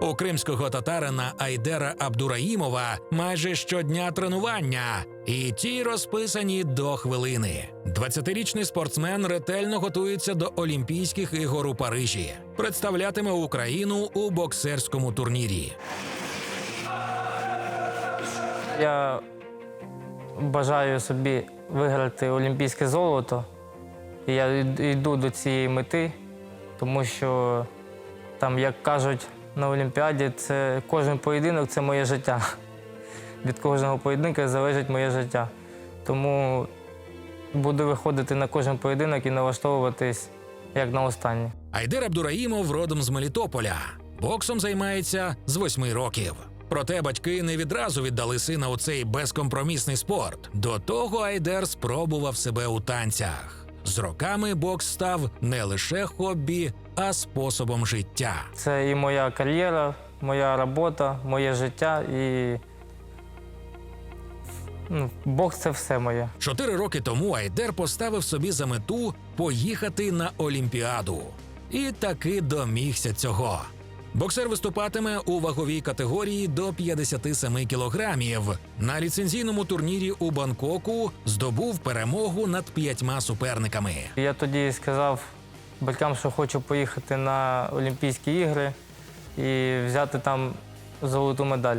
У кримського татарина Айдера Абдураїмова майже щодня тренування, і ті розписані до хвилини. 20-річний спортсмен ретельно готується до Олімпійських ігор у Парижі. Представлятиме Україну у боксерському турнірі. Я бажаю собі виграти олімпійське золото. Я йду до цієї мети, тому що там, як кажуть на Олімпіаді, це кожен поєдинок це моє життя. Від кожного поєдинка залежить моє життя. Тому буду виходити на кожен поєдинок і налаштовуватись як на останній. Айдер Абдураїмов родом з Мелітополя. Боксом займається з восьми років. Проте батьки не відразу віддали сина у цей безкомпромісний спорт. До того Айдер спробував себе у танцях. З роками бокс став не лише хобі, а способом життя. Це і моя кар'єра, моя робота, моє життя і ну, бокс це все моє. Чотири роки тому Айдер поставив собі за мету поїхати на Олімпіаду. І таки домігся цього. Боксер виступатиме у ваговій категорії до 57 кілограмів. На ліцензійному турнірі у Бангкоку здобув перемогу над п'ятьма суперниками. Я тоді сказав батькам, що хочу поїхати на Олімпійські ігри і взяти там золоту медаль.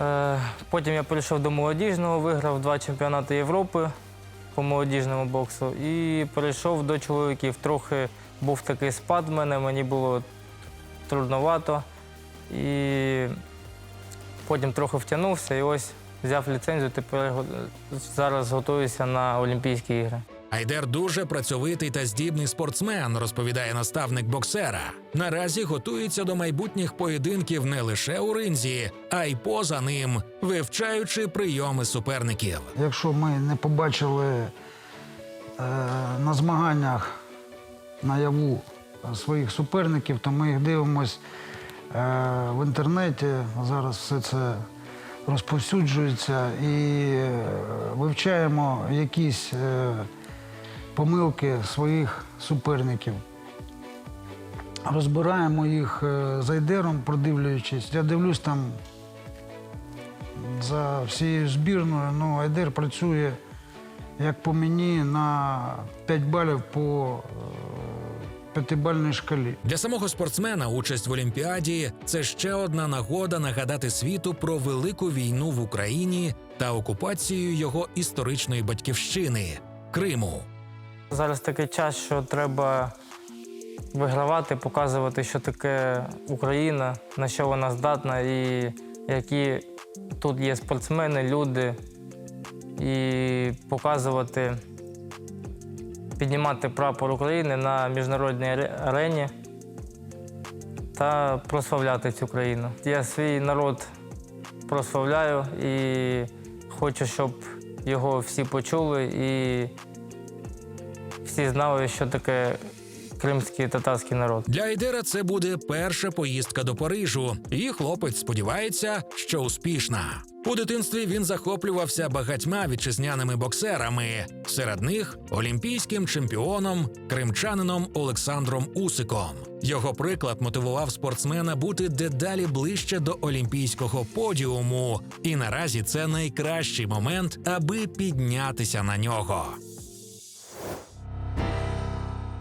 Е, Потім я перейшов до молодіжного, виграв два чемпіонати Європи по молодіжному боксу і перейшов до чоловіків. Трохи був такий спад в мене, мені було трудновато. І потім трохи втягнувся і ось взяв ліцензію. Тепер зараз готуюся на Олімпійські ігри. Айдер дуже працьовитий та здібний спортсмен, розповідає наставник боксера. Наразі готується до майбутніх поєдинків не лише у ринзі, а й поза ним, вивчаючи прийоми суперників. Якщо ми не побачили е, на змаганнях наяву своїх суперників, то ми їх дивимось е, в інтернеті. Зараз все це розповсюджується і е, вивчаємо якісь е, помилки своїх суперників. Розбираємо їх е, з айдером, продивлюючись. Я дивлюсь там за всією збірною. Ну, Айдер працює, як по мені, на 5 балів по п'ятибальній шкалі. Для самого спортсмена участь в Олімпіаді це ще одна нагода нагадати світу про велику війну в Україні та окупацію його історичної батьківщини Криму. Зараз такий час, що треба вигравати, показувати, що таке Україна, на що вона здатна, і які тут є спортсмени, люди, і показувати, піднімати прапор України на міжнародній арені та прославляти цю країну. Я свій народ прославляю і хочу, щоб його всі почули і всі знали, що таке кримський татарський народ. Для Айдера це буде перша поїздка до Парижу, і хлопець сподівається, що успішна. У дитинстві він захоплювався багатьма вітчизняними боксерами, серед них олімпійським чемпіоном, кримчанином Олександром Усиком. Його приклад мотивував спортсмена бути дедалі ближче до олімпійського подіуму, і наразі це найкращий момент, аби піднятися на нього.